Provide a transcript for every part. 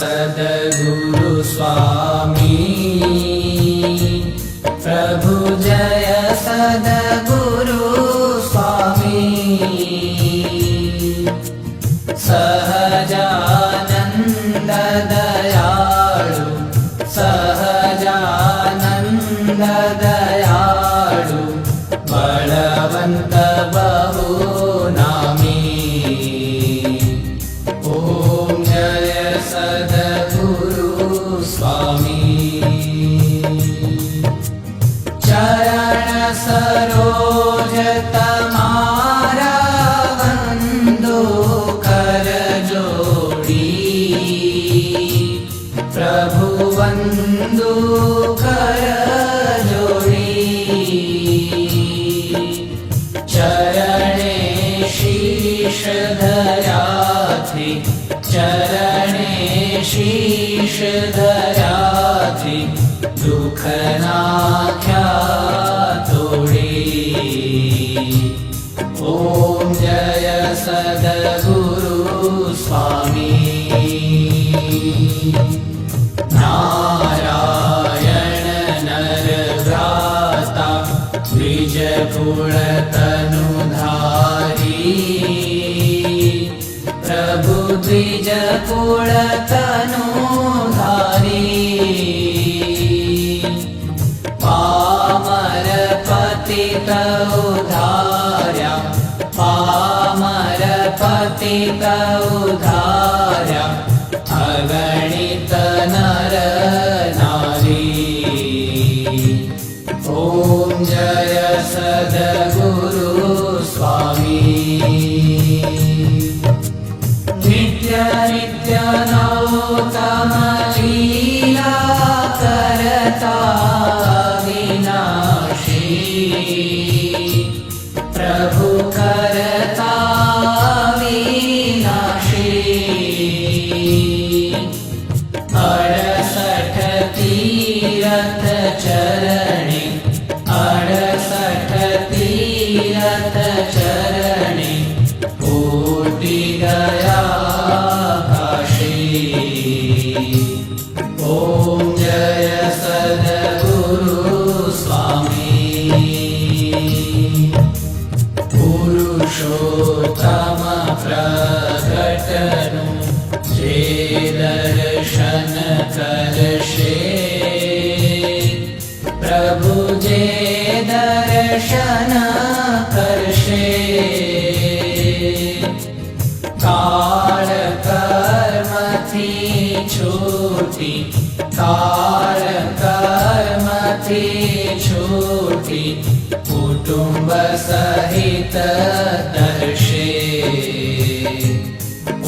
सद्गुरु स्वामी प्रभु जय सद्गुरु स्वामी सहजानन्द सरोज तमारा वन्दो कर जोडी प्रभु वन्दो कर जोडी चरणे शीश धराथि ॐ जय सद्गुरु स्वामी नारायण नर भ्राता द्विजकुलतनुधारी। प्रभु द्विजकुलतनुधारी उधार्या अगणित नर नारी। ॐ जय सद्गुरु स्वामी। नित्य नित्य नौतम लीला करता विनाशी जे दर्शन करशे। प्रभु जे दर्शन छूटी काळ कर्मथी छूटी कुटुंब सहित दर्शे।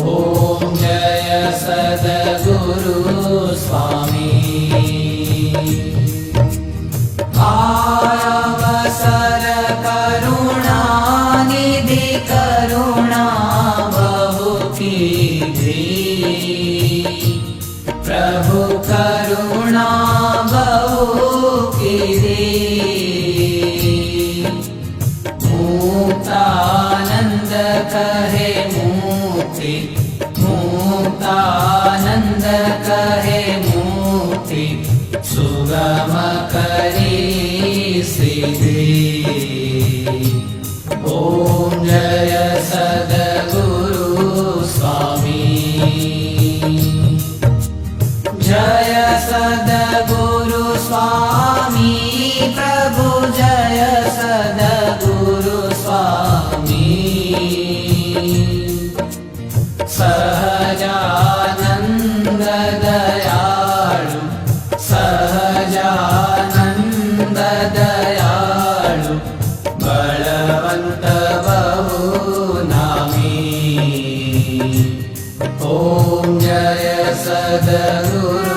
ॐ जय सद्गुरु स्वामी। आवसर करुणानिधि करुणा बहु कीधी प्रभु करुणा बहु कीधी सुगम करी सिद्धि ॐ जय सद्गुरु स्वामी। जय सद्गुरु बहु नामी ॐ जय सद्गुरु